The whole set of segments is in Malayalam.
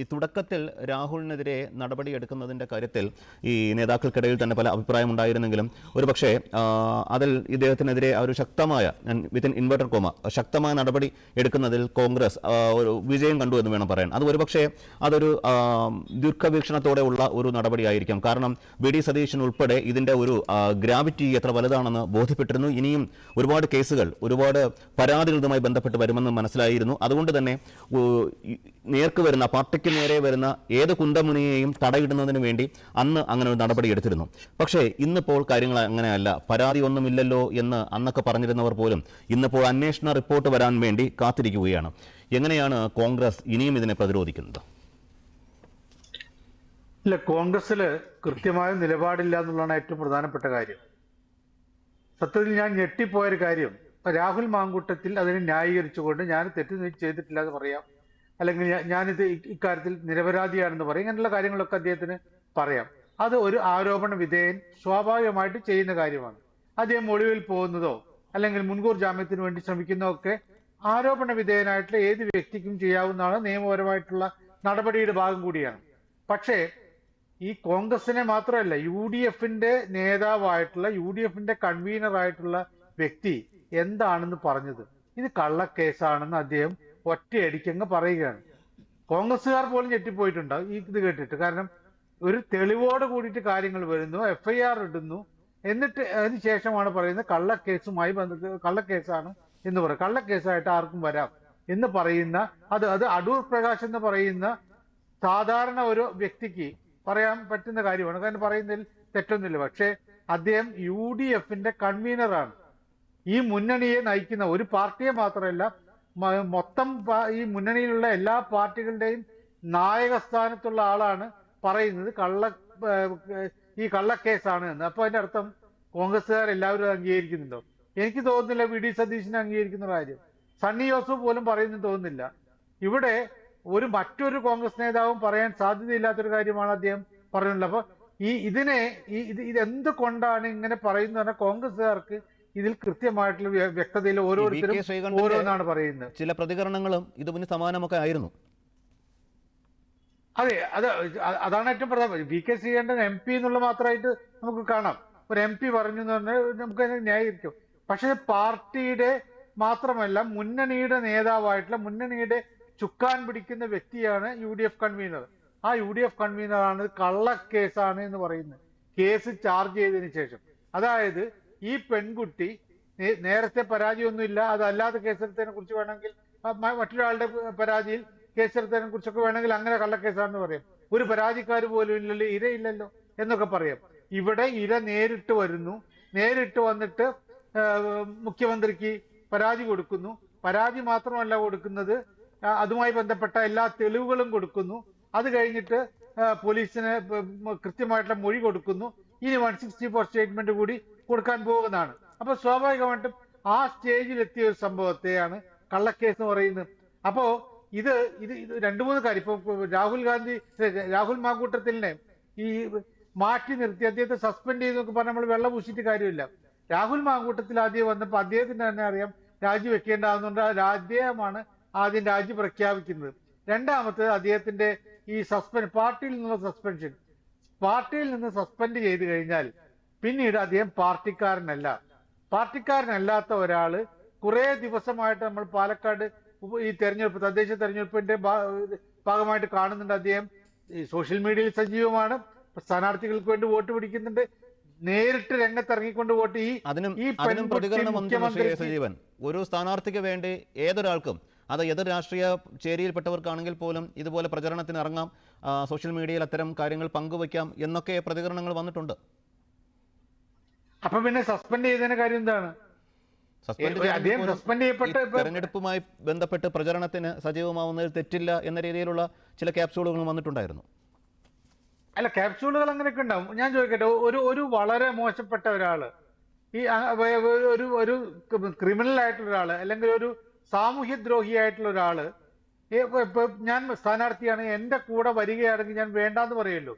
ഈ തുടക്കത്തിൽ രാഹുലിനെതിരെ നടപടിയെടുക്കുന്നതിന്റെ കാര്യത്തിൽ ഈ നേതാക്കൾക്കിടയിൽ തന്നെ പല അഭിപ്രായമുണ്ടായിരുന്നെങ്കിലും ഒരുപക്ഷെ പക്ഷേ അതിൽ ഇദ്ദേഹത്തിനെതിരെ ഒരു ശക്തമായ വിത്തിൻ ഇൻവെർട്ടർ കോമ ശക്തമായ നടപടി എടുക്കുന്നതിൽ കോൺഗ്രസ് ഒരു വിജയം കണ്ടു എന്ന് വേണം പറയാൻ. അത് ഒരുപക്ഷെ അതൊരു ദീർഘവീക്ഷണത്തോടെ ഉള്ള ഒരു നടപടിയായിരിക്കാം. കാരണം വി ഡി സതീശൻ ഉൾപ്പെടെ ഇതിന്റെ ഒരു ഗ്രാവിറ്റി എത്ര വലുതാണെന്ന് ബോധ്യപ്പെട്ടിരുന്നു. ഇനിയും ഒരുപാട് കേസുകൾ ഒരുപാട് പരാതികൾ ഇതുമായി ബന്ധപ്പെട്ട് വരുമെന്ന് മനസ്സിലായിരുന്നു. അതുകൊണ്ട് തന്നെ നേർക്ക് വരുന്ന നേരെ വരുന്ന ഏത് കുന്തമുനിയെയും തടയിടുന്നതിന് വേണ്ടി അന്ന് അങ്ങനെ ഒരു നടപടി എടുത്തിരുന്നു. പക്ഷേ ഇന്നിപ്പോൾ കാര്യങ്ങൾ അങ്ങനെയല്ല. പരാതി ഒന്നുമില്ലല്ലോ എന്ന് അന്നൊക്കെ പറഞ്ഞിരുന്നവർ പോലും ഇന്നിപ്പോൾ അന്വേഷണ റിപ്പോർട്ട് വരാൻ വേണ്ടി കാത്തിരിക്കുകയാണ്. എങ്ങനെയാണ് കോൺഗ്രസ് ഇനിയും ഇതിനെ പ്രതിരോധിക്കുന്നത്? ഇല്ല കോൺഗ്രസിൽ കൃത്യമായ നിലപാടില്ല എന്നുള്ളതാണ് ഏറ്റവും പ്രധാനപ്പെട്ട കാര്യം. സത്യത്തിൽ ഞാൻ ഞെട്ടിപ്പോയൊരു കാര്യം. രാഹുൽ മാങ്കൂട്ടത്തിൽ അതിനെ ന്യായീകരിച്ചുകൊണ്ട് ഞാൻ തെറ്റ് ചെയ്തിട്ടില്ല എന്ന് പറയാം. അല്ലെങ്കിൽ ഞാനിത് ഇക്കാര്യത്തിൽ നിരപരാധിയാണെന്ന് പറയും. ഇങ്ങനെയുള്ള കാര്യങ്ങളൊക്കെ അദ്ദേഹത്തിന് പറയാം. അത് ഒരു ആരോപണ വിധേയൻ സ്വാഭാവികമായിട്ട് ചെയ്യുന്ന കാര്യമാണ്. അദ്ദേഹം ഒളിവിൽ പോകുന്നതോ അല്ലെങ്കിൽ മുൻകൂർ ജാമ്യത്തിന് വേണ്ടി ശ്രമിക്കുന്നതോ ഒക്കെ ആരോപണ വിധേയനായിട്ടുള്ള ഏത് വ്യക്തിക്കും ചെയ്യാവുന്നതാണ് നിയമപരമായിട്ടുള്ള നടപടിയുടെ ഭാഗം കൂടിയാണ്. പക്ഷേ ഈ കോൺഗ്രസിനെ മാത്രമല്ല യു ഡി എഫിന്റെ നേതാവായിട്ടുള്ള യു ഡി എഫിന്റെ കൺവീനർ ആയിട്ടുള്ള വ്യക്തി എന്താണെന്ന് പറഞ്ഞത്? ഇത് കള്ളക്കേസാണെന്ന് അദ്ദേഹം ഒറ്റയടിക്കങ്ങ് പറയുകയാണ്. കോൺഗ്രസ്സുകാർ പോലും ഞെട്ടിപ്പോയിട്ടുണ്ടാവും ഈ ഇത് കേട്ടിട്ട്. കാരണം ഒരു തെളിവോട് കൂടിയിട്ട് കാര്യങ്ങൾ വരുന്നു. എഫ്ഐആർ ഇടുന്നു. എന്നിട്ട് അതിന് ശേഷമാണ് പറയുന്നത് കള്ളക്കേസുമായി ബന്ധ കള്ളക്കേസാണ് എന്ന് പറയും കള്ളക്കേസായിട്ട് ആർക്കും വരാം എന്ന് പറയുന്ന അത് അത് അടൂർ പ്രകാശ് എന്ന് പറയുന്ന സാധാരണ ഒരു വ്യക്തിക്ക് പറയാൻ പറ്റുന്ന കാര്യമാണ്. കാരണം പറയുന്നതിൽ തെറ്റൊന്നുമില്ല. പക്ഷേ അദ്ദേഹം യു ഡി എഫിന്റെ കൺവീനറാണ്. ഈ മുന്നണിയെ നയിക്കുന്ന ഒരു പാർട്ടിയെ മാത്രമല്ല മൊത്തം ഈ മുന്നണിയിലുള്ള എല്ലാ പാർട്ടികളുടെയും നായക സ്ഥാനത്തുള്ള ആളാണ് പറയുന്നത്. കള്ള ഈ കള്ളക്കേസാണ് എന്ന്. അപ്പൊ അതിന്റെ അർത്ഥം കോൺഗ്രസ്സുകാർ എല്ലാവരും അംഗീകരിക്കുന്നുണ്ടോ? എനിക്ക് തോന്നുന്നില്ല വി. ഡി. സതീശിനെ അംഗീകരിക്കുന്ന കാര്യം. സണ്ണി ജോസഫ് പോലും പറയുന്നു തോന്നുന്നില്ല. ഇവിടെ ഒരു മറ്റൊരു കോൺഗ്രസ് നേതാവും പറയാൻ സാധ്യതയില്ലാത്തൊരു കാര്യമാണ് അദ്ദേഹം പറഞ്ഞിട്ടുള്ളത്. അപ്പൊ ഈ ഇതിനെ ഈ ഇത് ഇതെന്ത് കൊണ്ടാണ് ഇങ്ങനെ പറയുന്നത് കോൺഗ്രസ്സുകാർക്ക് ഇതിൽ കൃത്യമായിട്ടുള്ള വ്യ- വ്യക്തതയിൽ ഓരോരുത്തരും ഓരോന്നാണ് പറയുന്നത്. ചില പ്രതികരണങ്ങളും ഇതിന് സമാനമൊക്കെ ആയിരുന്നു. അതെ അത് അതാണ് ഏറ്റവും പ്രധാനം. V K Sreekandan M P എന്നുള്ള മാത്രമായിട്ട് നമുക്ക് കാണാം. ഒരു എം പി പറഞ്ഞു എന്ന് പറഞ്ഞാൽ നമുക്ക് അതിനെ ന്യായീകരിക്കും. പക്ഷേ പാർട്ടിയുടെ മാത്രമല്ല മുന്നണിയുടെ നേതാവായിട്ടുള്ള മുന്നണിയുടെ ചുക്കാൻ പിടിക്കുന്ന വ്യക്തിയാണ് യു ഡി എഫ് കൺവീനർ. ആ യു ഡി എഫ് കൺവീനർ ആണ് കള്ളക്കേസാണ് എന്ന് പറയുന്നത്. കേസ് ചാർജ് ചെയ്തതിനു ശേഷം. അതായത് ഈ പെൺകുട്ടി നേരത്തെ പരാതിയൊന്നുമില്ല. അതല്ലാതെ കേസെടുത്തതിനെ കുറിച്ച് വേണമെങ്കിൽ മറ്റൊരാളുടെ പരാതിയിൽ കേസെടുത്തതിനെ കുറിച്ചൊക്കെ വേണമെങ്കിൽ അങ്ങനെ കള്ളക്കേസാണെന്ന് പറയും. ഒരു പരാതിക്കാർ പോലും ഇല്ലല്ലോ ഇരയില്ലല്ലോ എന്നൊക്കെ പറയാം. ഇവിടെ ഇര നേരിട്ട് വരുന്നു. നേരിട്ട് വന്നിട്ട് മുഖ്യമന്ത്രിക്ക് പരാതി കൊടുക്കുന്നു. പരാതി മാത്രമല്ല കൊടുക്കുന്നത് അതുമായി ബന്ധപ്പെട്ട എല്ലാ തെളിവുകളും കൊടുക്കുന്നു. അത് കഴിഞ്ഞിട്ട് പോലീസിന് കൃത്യമായിട്ടുള്ള മൊഴി കൊടുക്കുന്നു. ഇനി വൺ സിക്സ്റ്റി ഫോർ സ്റ്റേറ്റ്മെന്റ് കൂടി കൊടുക്കാൻ പോകുന്നതാണ്. അപ്പൊ സ്വാഭാവികമായിട്ടും ആ സ്റ്റേജിൽ എത്തിയ ഒരു സംഭവത്തെയാണ് കള്ളക്കേസ് എന്ന് പറയുന്നത്. അപ്പോ ഇത് ഇത് ഇത് രണ്ടു മൂന്ന് കാര്യം. ഇപ്പൊ രാഹുൽ ഗാന്ധി രാഹുൽ മാക്കൂട്ടത്തിലിനെ ഈ മാറ്റി നിർത്തി അദ്ദേഹത്തെ സസ്പെൻഡ് ചെയ്തൊക്കെ പറഞ്ഞ് നമ്മൾ വെള്ളം പൂശിയിട്ട് കാര്യമില്ല. രാഹുൽ മാങ്കൂട്ടത്തിൽ ആദ്യം വന്നപ്പോൾ അദ്ദേഹത്തിന് തന്നെ അറിയാം രാജി വെക്കേണ്ടതാകുന്നുണ്ട് അദ്ദേഹമാണ് ആദ്യം രാജി പ്രഖ്യാപിക്കുന്നത്. രണ്ടാമത് അദ്ദേഹത്തിന്റെ ഈ സസ്പെൻഡ് പാർട്ടിയിൽ നിന്നുള്ള സസ്പെൻഷൻ. പാർട്ടിയിൽ നിന്ന് സസ്പെൻഡ് ചെയ്ത് കഴിഞ്ഞാൽ പിന്നീട് അദ്ദേഹം പാർട്ടിക്കാരനല്ല. പാർട്ടിക്കാരനല്ലാത്ത ഒരാൾ കുറെ ദിവസമായിട്ട് നമ്മൾ പാലക്കാട് ഈ തെരഞ്ഞെടുപ്പ് തദ്ദേശ തെരഞ്ഞെടുപ്പിന്റെ ഭാഗമായിട്ട് കാണുന്നുണ്ട് അദ്ദേഹം. ഈ സോഷ്യൽ മീഡിയയിൽ സജീവമാണ്. സ്ഥാനാർത്ഥികൾക്ക് വേണ്ടി വോട്ട് പിടിക്കുന്നുണ്ട്. നേരിട്ട് രംഗത്തിറങ്ങിക്കൊണ്ട് വോട്ട് ഈ അതിനും അതിനും പ്രതികരണം സജീവൻ. ഒരു സ്ഥാനാർത്ഥിക്ക് വേണ്ടി ഏതൊരാൾക്കും അത് എതിർ രാഷ്ട്രീയ ചേരിയിൽപ്പെട്ടവർക്കാണെങ്കിൽ പോലും ഇതുപോലെ പ്രചരണത്തിന് ഇറങ്ങാം. സോഷ്യൽ മീഡിയയിൽ അത്തരം കാര്യങ്ങൾ പങ്കുവയ്ക്കാം എന്നൊക്കെ പ്രതികരണങ്ങൾ വന്നിട്ടുണ്ട്. അപ്പൊ പിന്നെ സസ്പെൻഡ് ചെയ്തതിന്റെ കാര്യം എന്താണ്? തെരഞ്ഞെടുപ്പുമായി ബന്ധപ്പെട്ട് പ്രചരണത്തിന് സജീവമാവുന്നതിൽ തെറ്റില്ല എന്ന രീതിയിലുള്ള ചില ക്യാപ്സ്യൂളുകൾ വന്നിട്ടുണ്ടായിരുന്നു. അല്ല ക്യാപ്സ്യൂളുകൾ അങ്ങനെയൊക്കെ ഉണ്ടാവും. ഞാൻ ചോദിക്കട്ടെ ഒരു ഒരു വളരെ മോശപ്പെട്ട ഒരാൾ ഈ ഒരു ഒരു ക്രിമിനൽ ആയിട്ടുള്ള ഒരാൾ അല്ലെങ്കിൽ ഒരു സാമൂഹ്യ ദ്രോഹിയായിട്ടുള്ള ഒരാൾ ഞാൻ സ്ഥാനാർത്ഥിയാണ് എന്റെ കൂടെ വരികയാണെങ്കിൽ ഞാൻ വേണ്ടാന്ന് പറയല്ലോ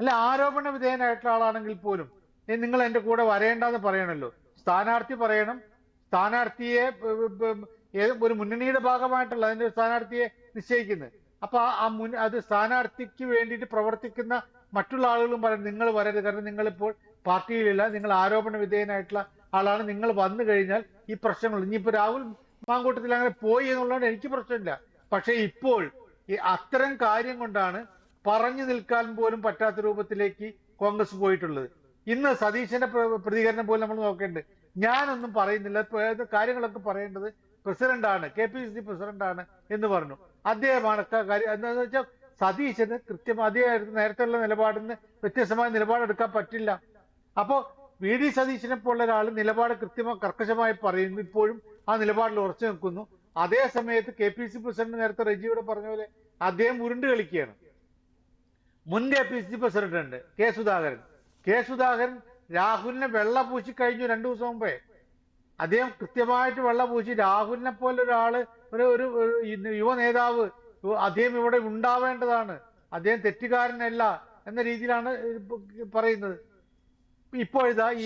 അല്ല ആരോപണ വിധേയനായിട്ടുള്ള ആളാണെങ്കിൽ പോലും നിങ്ങൾ എന്റെ കൂടെ വരേണ്ടെന്ന് പറയണല്ലോ. സ്ഥാനാർത്ഥി പറയണം. സ്ഥാനാർത്ഥിയെ ഒരു മുന്നണിയുടെ ഭാഗമായിട്ടുള്ള അതിന്റെ സ്ഥാനാർത്ഥിയെ നിശ്ചയിക്കുന്നത്. അപ്പൊ ആ മുൻ അത് സ്ഥാനാർത്ഥിക്ക് വേണ്ടിയിട്ട് പ്രവർത്തിക്കുന്ന മറ്റുള്ള ആളുകളും പറയും നിങ്ങൾ വരരുത്. കാരണം നിങ്ങളിപ്പോൾ പാർട്ടിയിലില്ല. നിങ്ങൾ ആരോപണ വിധേയനായിട്ടുള്ള ആളാണ്. നിങ്ങൾ വന്നു കഴിഞ്ഞാൽ ഈ പ്രശ്നങ്ങൾ ഇനിയിപ്പോ രാഹുൽ മാങ്കൂട്ടത്തിൽ അങ്ങനെ പോയി എന്നുള്ളതുകൊണ്ട് എനിക്ക് പ്രശ്നമില്ല. പക്ഷെ ഇപ്പോൾ ഈ അത്തരം കാര്യം കൊണ്ടാണ് പറഞ്ഞു നിൽക്കാൻ പോലും പറ്റാത്ത രൂപത്തിലേക്ക് കോൺഗ്രസ് പോയിട്ടുള്ളത്. ഇന്ന് സതീശന്റെ പ്രതികരണം പോലും നമ്മൾ നോക്കേണ്ടത് ഞാനൊന്നും പറയുന്നില്ല. കാര്യങ്ങളൊക്കെ പറയേണ്ടത് പ്രസിഡന്റാണ് കെ പി സി സി പ്രസിഡന്റാണ് എന്ന് പറഞ്ഞു. അദ്ദേഹമാണ് എന്താണെന്ന് വെച്ചാൽ സതീശന് കൃത്യം അദ്ദേഹം നേരത്തെയുള്ള നിലപാടിൽ നിന്ന് വ്യത്യസ്തമായ നിലപാടെടുക്കാൻ പറ്റില്ല. അപ്പോ വി ഡി സതീശനെ പോലുള്ള ഒരാൾ നിലപാട് കൃത്യമായി കർക്കശമായി പറയുന്നു. ഇപ്പോഴും ആ നിലപാടിൽ ഉറച്ചു നിൽക്കുന്നു. അതേ സമയത്ത് കെ പി സി പ്രസിഡന്റ് നേരത്തെ റെജിയുടെ പറഞ്ഞ പോലെ അദ്ദേഹം ഉരുണ്ട് കളിക്കുകയാണ്. മുൻ K P C president K Sudhakaran. K Sudhakaran രാഹുലിനെ വെള്ള പൂശി കഴിഞ്ഞു രണ്ടു ദിവസം മുമ്പേ. അദ്ദേഹം കൃത്യമായിട്ട് വെള്ള പൂശി. രാഹുലിനെ പോലെ ഒരാൾ ഒരു ഒരു യുവ നേതാവ് അദ്ദേഹം ഇവിടെ ഉണ്ടാവേണ്ടതാണ്. അദ്ദേഹം തെറ്റുകാരനല്ല എന്ന രീതിയിലാണ് പറയുന്നത്. ഇപ്പോഴിതാ ഈ.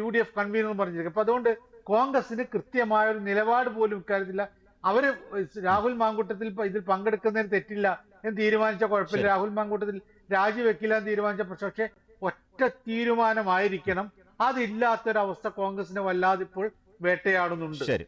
യു ഡി എഫ് കൺവീനർ പറഞ്ഞിരിക്കും അപ്പൊ അതുകൊണ്ട് കോൺഗ്രസിന് കൃത്യമായ ഒരു നിലപാട് പോലും ഇക്കാര്യത്തില്ല അവർ രാഹുൽ മാങ്കൂട്ടത്തിൽ ഇതിൽ പങ്കെടുക്കുന്നതിന് തെറ്റില്ല എന്ന് തീരുമാനിച്ച കുഴപ്പമില്ല. രാഹുൽ മാങ്കൂട്ടത്തിൽ രാജിവെക്കില്ല എന്ന് തീരുമാനിച്ച പക്ഷെ ഒറ്റ തീരുമാനമായിരിക്കണം. അതില്ലാത്തൊരവസ്ഥ കോൺഗ്രസിനെ വല്ലാതിപ്പോൾ വേട്ടയാടുന്നുണ്ട്.